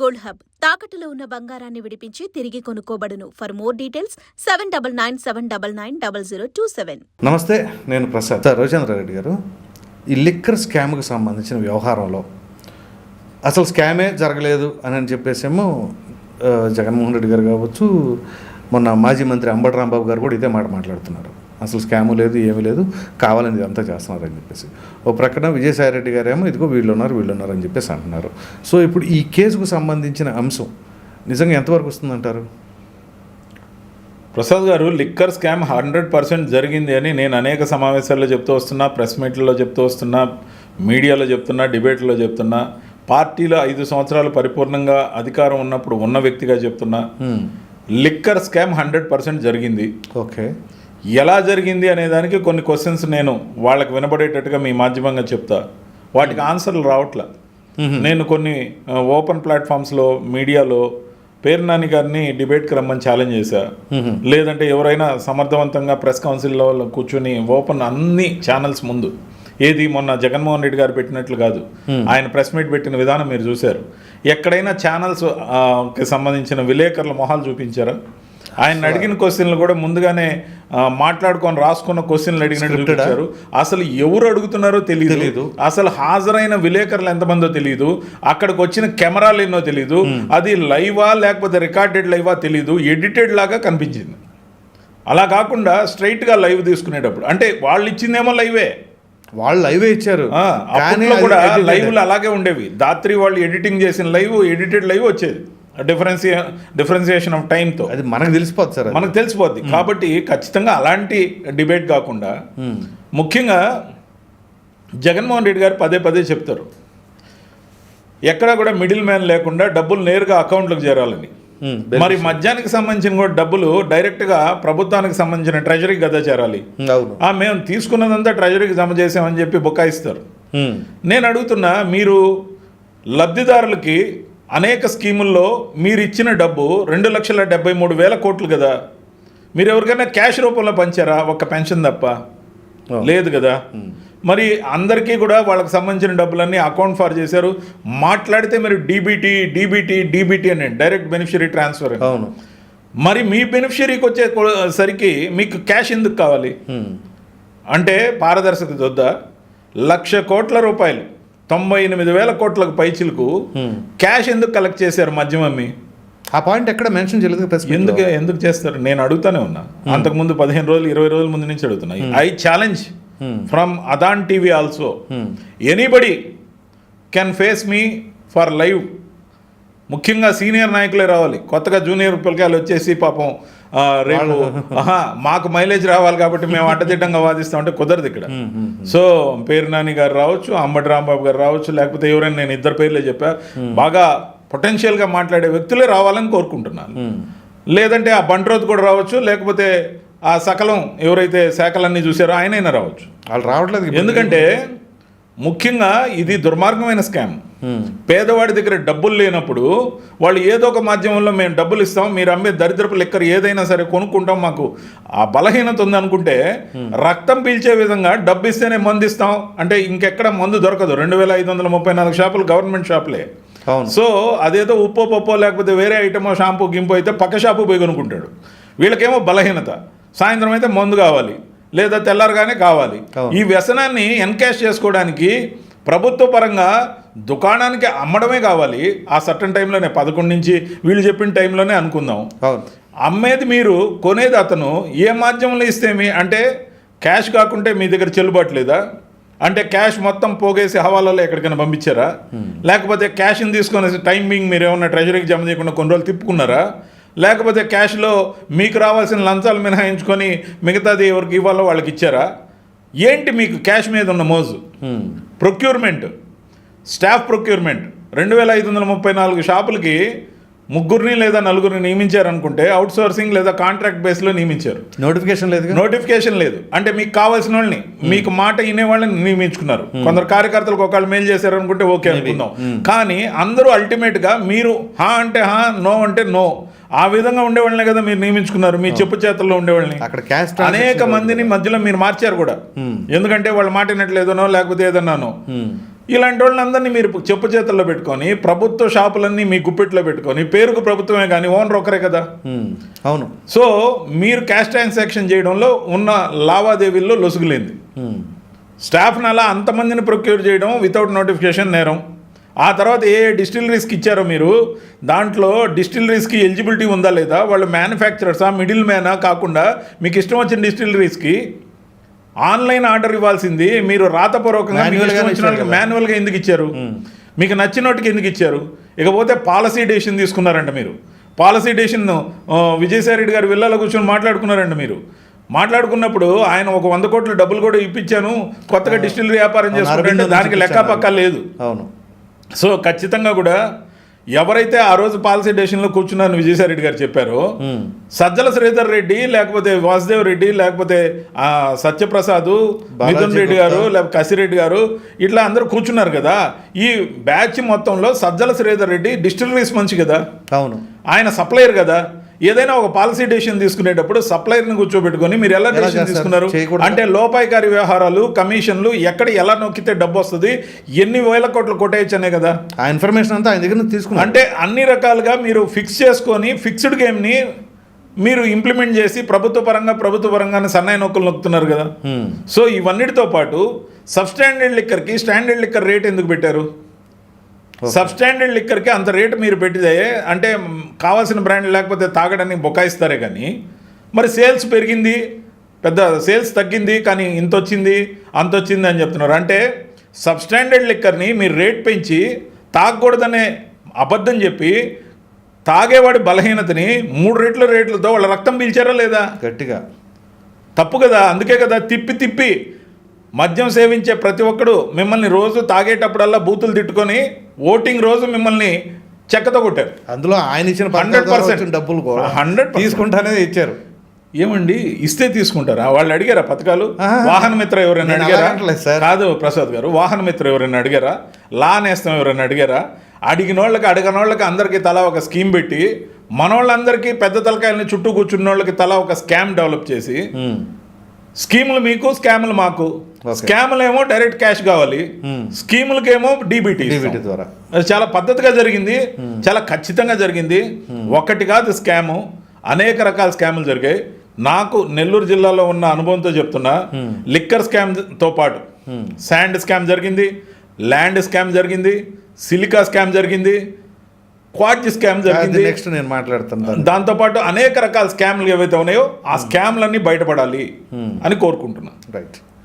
Gold hub. తాకట్టులో ఉన్న బంగారాన్ని విడిపించి తిరిగి కొనుక్కోబడును. For more details seven double nine seven double nine double zero two seven నమస్తే నేను ప్రసాద్. సార్ రవిచంద్రారెడ్డి గారు ఈ లిక్కర్ స్కామ్కి సంబంధించిన వ్యవహారంలో అసలు స్కామే జరగలేదు అని అని చెప్పేసేమో జగన్మోహన్ రెడ్డి గారు కావచ్చు మొన్న మాజీ మంత్రి అంబటి రాంబాబు గారు కూడా ఇదే మాట మాట్లాడుతున్నారు. అసలు స్కాము లేదు ఏమీ లేదు. కావాలని ఇదంతా చేస్తున్నారు అని చెప్పేసి. ఓ ప్రక్కన విజయసాయి రెడ్డి గారు ఏమో ఇదిగో వీళ్ళు ఉన్నారు వీళ్ళు ఉన్నారు అని చెప్పేసి అంటున్నారు. సో ఇప్పుడు ఈ కేసుకు సంబంధించిన అంశం నిజంగా ఎంతవరకు వస్తుందంటారు? ప్రసాద్ గారు లిక్కర్ స్కామ్ హండ్రెడ్ పర్సెంట్ జరిగింది అని నేను అనేక సమావేశాల్లో చెప్తూ వస్తున్నా ప్రెస్ మీట్లలో చెప్తూ వస్తున్నా మీడియాలో చెప్తున్నా డిబేట్లో చెప్తున్నా పార్టీలో ఐదు సంవత్సరాలు పరిపూర్ణంగా అధికారం ఉన్నప్పుడు ఉన్న వ్యక్తిగా చెప్తున్నా. లిక్కర్ స్కామ్ హండ్రెడ్ పర్సెంట్ జరిగింది. ఓకే. ఎలా జరిగింది అనే దానికి కొన్ని క్వశ్చన్స్ నేను వాళ్ళకి వినబడేటట్టుగా మీ మాధ్యమంగా చెప్తా. వాటికి ఆన్సర్లు రావట్లా. నేను కొన్ని ఓపెన్ ప్లాట్ఫామ్స్లో మీడియాలో పేరు నాని గారిని డిబేట్కి రమ్మని ఛాలెంజ్ చేశా. లేదంటే ఎవరైనా సమర్థవంతంగా ప్రెస్ కౌన్సిల్లో కూర్చుని ఓపెన్ అన్ని ఛానల్స్ ముందు. ఏది మొన్న జగన్మోహన్ రెడ్డి గారు పెట్టినట్లు కాదు. ఆయన ప్రెస్ మీట్ పెట్టిన విధానం మీరు చూశారు. ఎక్కడైనా ఛానల్స్కి సంబంధించిన విలేకరుల మొహాలు చూపించారా? ఆయన అడిగిన క్వశ్చన్లు కూడా ముందుగానే మాట్లాడుకొని రాసుకున్న క్వశ్చన్లు అడిగినట్టు అసలు ఎవరు అడుగుతున్నారో. తెలియదు అసలు హాజరైన విలేకరులు ఎంతమందో తెలియదు అక్కడికి వచ్చిన కెమెరాలు ఎన్నో తెలియదు అది లైవా లేకపోతే రికార్డెడ్ లైవా తెలియదు ఎడిటెడ్ లాగా కనిపించింది. అలా కాకుండా straight గా లైవ్ తీసుకునేటప్పుడు అంటే వాళ్ళు ఇచ్చిందేమో లైవే. వాళ్ళు లైవే ఇచ్చారు. కూడా. లైవ్లు అలాగే ఉండేవి. దాత్రి వాళ్ళు ఎడిటింగ్ చేసిన లైవ్ ఎడిటెడ్ లైవ్ వచ్చేది. డిఫరెన్సి డిఫరెన్సియేషన్ ఆఫ్ టైంతో అది మనకు తెలిసిపోద్ది సార్. మనకు తెలిసిపోద్ది. కాబట్టి ఖచ్చితంగా అలాంటి డిబేట్ కాకుండా ముఖ్యంగా జగన్మోహన్ రెడ్డి గారు పదే పదే చెప్తారు. ఎక్కడా కూడా మిడిల్ మ్యాన్ లేకుండా డబ్బులు నేరుగా అకౌంట్లకు చేరాలని. మరి మద్యానికి సంబంధించిన కూడా డబ్బులు డైరెక్ట్గా ప్రభుత్వానికి సంబంధించిన ట్రెజరీకి కదా చేరాలి. మేము. తీసుకున్నదంతా ట్రెజరీకి జమ చేసామని చెప్పి బుకాయిస్తారు. నేను అడుగుతున్నా మీరు లబ్ధిదారులకి అనేక స్కీముల్లో మీరు ఇచ్చిన డబ్బు రెండు లక్షల డెబ్బై మూడు వేల కోట్లు కదా. మీరు ఎవరికైనా క్యాష్ రూపంలో పంచారా? ఒక్క పెన్షన్ తప్ప. లేదు కదా. మరి అందరికీ కూడా వాళ్ళకి సంబంధించిన డబ్బులన్నీ అకౌంట్ ఫార్ చేశారు. మాట్లాడితే మీరు డీబీటీ డీబీటీ డీబీటీ అని డైరెక్ట్ బెనిఫిషరీ ట్రాన్స్ఫర్. అవును. మరి మీ బెనిఫిషరీకి వచ్చే కొ- సరికి మీకు క్యాష్ ఎందుకు కావాలి? అంటే పారదర్శకత వద్ద? లక్ష కోట్ల రూపాయలు. తొంభై ఎనిమిది వేల కోట్లకు పైచిలకు. క్యాష్ ఎందుకు కలెక్ట్ చేశారు మద్యం అమ్మి? ఆ పాయింట్ ఎక్కడ మెన్షన్ చేయలేదు. ఎందుకు ఎందుకు చేస్తారు? నేను అడుగుతానే ఉన్నా. అంతకుముందు పదిహేను రోజులు ఇరవై రోజుల ముందు నుంచి అడుగుతున్నా. I challenge from Adan TV also. Anybody can face me for live. ముఖ్యంగా సీనియర్ నాయకులే రావాలి. కొత్తగా జూనియర్ పిల్లకాయలు వచ్చేసి పాపం రేపు మాకు మైలేజ్ రావాలి కాబట్టి మేము అడ్డదిడ్డంగా వాదిస్తామంటే కుదరదు ఇక్కడ. సో పేరు నాని గారు రావచ్చు అంబటి రాంబాబు గారు రావచ్చు లేకపోతే ఎవరైనా నేను ఇద్దరు పేర్లే చెప్పా. బాగా పొటెన్షియల్గా మాట్లాడే వ్యక్తులే రావాలని కోరుకుంటున్నాను. లేదంటే ఆ బంట్రోత్ కూడా రావచ్చు లేకపోతే ఆ సకలం ఎవరైతే శాఖలన్నీ చూసారో ఆయనైనా రావచ్చు. వాళ్ళు రావట్లేదు. ఎందుకంటే ముఖ్యంగా ఇది దుర్మార్గమైన స్కామ్. పేదవాడి దగ్గర డబ్బులు లేనప్పుడు వాళ్ళు ఏదో ఒక మాధ్యమంలో మేము డబ్బులు ఇస్తాం మీరు అమ్మే దరిద్రపు లెక్కర్ ఏదైనా సరే కొనుక్కుంటాం మాకు ఆ బలహీనత ఉందనుకుంటే రక్తం పీల్చే విధంగా డబ్బు ఇస్తేనే మందు ఇస్తాం. అంటే ఇంకెక్కడ మందు దొరకదు. రెండు వేల ఐదు వందల ముప్పై నాలుగు షాపులు గవర్నమెంట్ షాపులే. అవును. సో అదేదో ఉప్పో పప్పో లేకపోతే వేరే ఐటమో షాంపూ గింపు అయితే పక్క షాపు పోయి కొనుక్కుంటాడు. వీళ్ళకేమో బలహీనత. సాయంత్రం అయితే మందు కావాలి. లేదా తెల్లారగానే కావాలి. ఈ వ్యసనాన్ని ఎన్కాష్ చేసుకోవడానికి ప్రభుత్వ పరంగా దుకాణానికి అమ్మడమే కావాలి. ఆ సర్టన్ టైంలోనే పదకొండు నుంచి వీళ్ళు చెప్పిన టైంలోనే అనుకుందాం. అమ్మేది మీరు కొనేది అతను ఏ మాధ్యమంలో ఇస్తేమి అంటే క్యాష్ కాకుంటే మీ దగ్గర చెల్లుబాటు లేదా? అంటే క్యాష్ మొత్తం పోగేసి హవాలలో ఎక్కడికైనా పంపించారా? లేకపోతే క్యాష్ని తీసుకొని టైమింగ్ మీరు ఏమన్నా ట్రెజరీకి జమ చేయకుండా కొన్ని రోజులు తిప్పుకున్నారా? లేకపోతే క్యాష్లో మీకు రావాల్సిన లంచాలు మినహాయించుకొని మిగతాది ఎవరికి ఇవ్వాలో వాళ్ళకి ఇచ్చారా? ఏంటి మీకు క్యాష్ మీద ఉన్న మోజు? Procurement staff procurement. రెండు వేల ఐదు వందల ముప్పై నాలుగు షాపులకి ముగ్గురిని లేదా నలుగురిని నియమించారనుకుంటే అవుట్ సోర్సింగ్ లేదా కాంట్రాక్ట్ బేస్లో నియమించారు. నోటిఫికేషన్ లేదు నోటిఫికేషన్ లేదు. అంటే మీకు కావాల్సిన వాళ్ళని మీకు మాట వినే వాళ్ళని నియమించుకున్నారు. కొందరు కార్యకర్తలకు ఒకళ్ళు మేలు చేశారు అనుకుంటే ఓకే అనుకుందాం. కానీ అందరూ అల్టిమేట్గా మీరు హా అంటే హా నో అంటే నో ఆ విధంగా ఉండేవాళ్ళనే కదా మీరు నియమించుకున్నారు మీ చెప్పు చేతుల్లో ఉండేవాళ్ళని అక్కడ క్యాష్ అనేక మందిని మధ్యలో మీరు మార్చారు కూడా. ఎందుకంటే వాళ్ళు మాట వినట్లేదనో లేకపోతే ఏదన్నానో. ఇలాంటి వాళ్ళందరినీ మీరు చెప్పు చేతుల్లో పెట్టుకొని ప్రభుత్వ షాపులన్నీ మీ గుప్పెట్లో పెట్టుకొని పేరుకు ప్రభుత్వమే కానీ ఓనర్ ఒకరే కదా? అవును. సో మీరు క్యాష్ ట్రాన్సాక్షన్ చేయడంలో ఉన్న లావాదేవీల్లో లొసుగులేంది. స్టాఫ్ని అలా అంతమందిని ప్రొక్యూర్ చేయడం వితౌట్ నోటిఫికేషన్ నేరం. ఆ తర్వాత ఏ డిస్టిలరీస్కి ఇచ్చారో మీరు దాంట్లో డిస్టిలరీస్కి ఎలిజిబిలిటీ ఉందా లేదా? వాళ్ళు మ్యానుఫ్యాక్చరర్సా మిడిల్ మ్యానా కాకుండా మీకు ఇష్టం వచ్చిన డిస్టిలరీస్కి ఆన్లైన్ ఆర్డర్ ఇవ్వాల్సింది. మీరు రాతపూర్వకంగా. మాన్యువల్గా ఎందుకు ఇచ్చారు? మీకు నచ్చినోటికి ఎందుకు ఇచ్చారు? ఇకపోతే పాలసీ డెసిషన్ తీసుకున్నారంట మీరు. పాలసీ డెసిషన్ విజయసాయి రెడ్డి గారు విల్లాలో కూర్చొని మాట్లాడుకున్నారంట మీరు. మాట్లాడుకున్నప్పుడు ఆయన ఒక వంద కోట్ల డబ్బులు కూడా ఇప్పించాను కొత్తగా డిస్టిలరీ వ్యాపారం చేసుకుంటే దానికి లెక్క పక్క లేదు. అవును. సో ఖచ్చితంగా కూడా ఎవరైతే ఆ రోజు పాలసీ డెసిషన్లో కూర్చున్నారని విజయసాయి రెడ్డి గారు చెప్పారో సజ్జల శ్రీధర్ రెడ్డి లేకపోతే వాసుదేవ్ రెడ్డి లేకపోతే ఆ, సత్యప్రసాద్ మిథున్ రెడ్డి. గారు లేకపోతే కసిరెడ్డి గారు ఇట్లా అందరూ కూర్చున్నారు కదా. ఈ బ్యాచ్ మొత్తంలో సజ్జల శ్రీధర్ రెడ్డి డిస్టిలరీస్ మంచి కదా. అవును. ఆయన సప్లయర్ కదా. ఏదైనా ఒక పాలసీ డెసిషన్ తీసుకునేటప్పుడు సప్లయర్ని కూర్చోబెట్టుకొని మీరు ఎలా డెసిషన్? తీసుకున్నారు? అంటే లోపాయికారి వ్యవహారాలు కమిషన్లు ఎక్కడ ఎలా నొక్కితే డబ్బు వస్తుంది? ఎన్ని వేల కోట్లు కొట్టేయచ్చనే కదా? ఆ ఇన్ఫర్మేషన్ అంతా ఆయన దగ్గర నుంచి తీసుకున్నాను అంటే అన్ని రకాలుగా మీరు ఫిక్స్ చేసుకొని ఫిక్స్డ్ గేమ్ని మీరు ఇంప్లిమెంట్ చేసి ప్రభుత్వ పరంగా ప్రభుత్వ పరంగానే సన్నాయి నొక్కులు నొక్కుతున్నారు కదా? సో ఇవన్నిటితో పాటు సబ్స్టాండర్డ్ లిక్కర్కి స్టాండర్డ్ లిక్కర్ రేట్ ఎందుకు పెట్టారు? సబ్స్టాండర్డ్ లిక్కర్కి అంత రేటు మీరు పెట్టితే అంటే కావాల్సిన బ్రాండ్ లేకపోతే తాగడానికి బొకాయిస్తారే కానీ మరి సేల్స్ పెరిగింది పెద్ద సేల్స్ తగ్గింది కానీ ఇంత వచ్చింది అంత వచ్చింది అని చెప్తున్నారు. అంటే సబ్స్టాండర్డ్ లిక్కర్ని మీరు రేట్ పెంచి తాగకూడదనే అబద్ధం చెప్పి తాగేవాడి బలహీనతని మూడు రెట్ల రేట్లతో వాళ్ళ రక్తం పీల్చారా లేదా? గట్టిగా. తప్పు కదా అందుకే కదా తిప్పి తిప్పి మద్యం సేవించే ప్రతి ఒక్కడు మిమ్మల్ని రోజు తాగేటప్పుడల్లా బూతులు తిట్టుకొని ఓటింగ్ రోజు మిమ్మల్ని చెక్కతో కొట్టారు అందులో ఆయన ఇచ్చిన 100% పథకాల ద్వారా వచ్చిన డబ్బులు కూడా 100% తీసుకుంటానే ఇచ్చారు. ఏమండి? ఇస్తే తీసుకుంటారా? వాళ్ళు అడిగారా పథకాలు. వాహన మిత్ర ఎవరైనా అడిగారా. కాదు ప్రసాద్ గారు వాహన మిత్ర ఎవరైనా అడిగారా? లా నేస్తం ఎవరైనా అడిగారా? అడిగిన వాళ్ళకి అడగని వాళ్ళకి అందరికీ తలా ఒక స్కీమ్ పెట్టి మనోళ్ళందరికీ పెద్ద తలకాయలని చుట్టూ కూర్చున్న వాళ్ళకి తలా ఒక స్కామ్ డెవలప్ చేసి స్కీములు మీకు స్కాములు మాకు. స్కాములు ఏమో డైరెక్ట్ క్యాష్ కావాలి. Hmm. స్కీములకేమో డీబీటీ డీబీటీ ద్వారా. అది చాలా పద్ధతిగా జరిగింది. చాలా ఖచ్చితంగా జరిగింది. ఒకటి కాదు స్కాము. అనేక రకాల స్కాములు జరిగాయి. నాకు నెల్లూరు జిల్లాలో ఉన్న అనుభవంతో చెప్తున్నా. లిక్కర్ స్కామ్తో పాటు శాండ్ స్కామ్ జరిగింది. ల్యాండ్ స్కామ్ జరిగింది. సిలికా స్కామ్ జరిగింది. క్వాడ్జ్ స్కామ్ జరిగింది. నెక్స్ట్ నేను మాట్లాడుతాను. దాంతోపాటు అనేక రకాల స్కామ్లు ఏవైతే ఉన్నాయో ఆ స్కామ్లన్నీ బయటపడాలి అని కోరుకుంటున్నాను. రైట్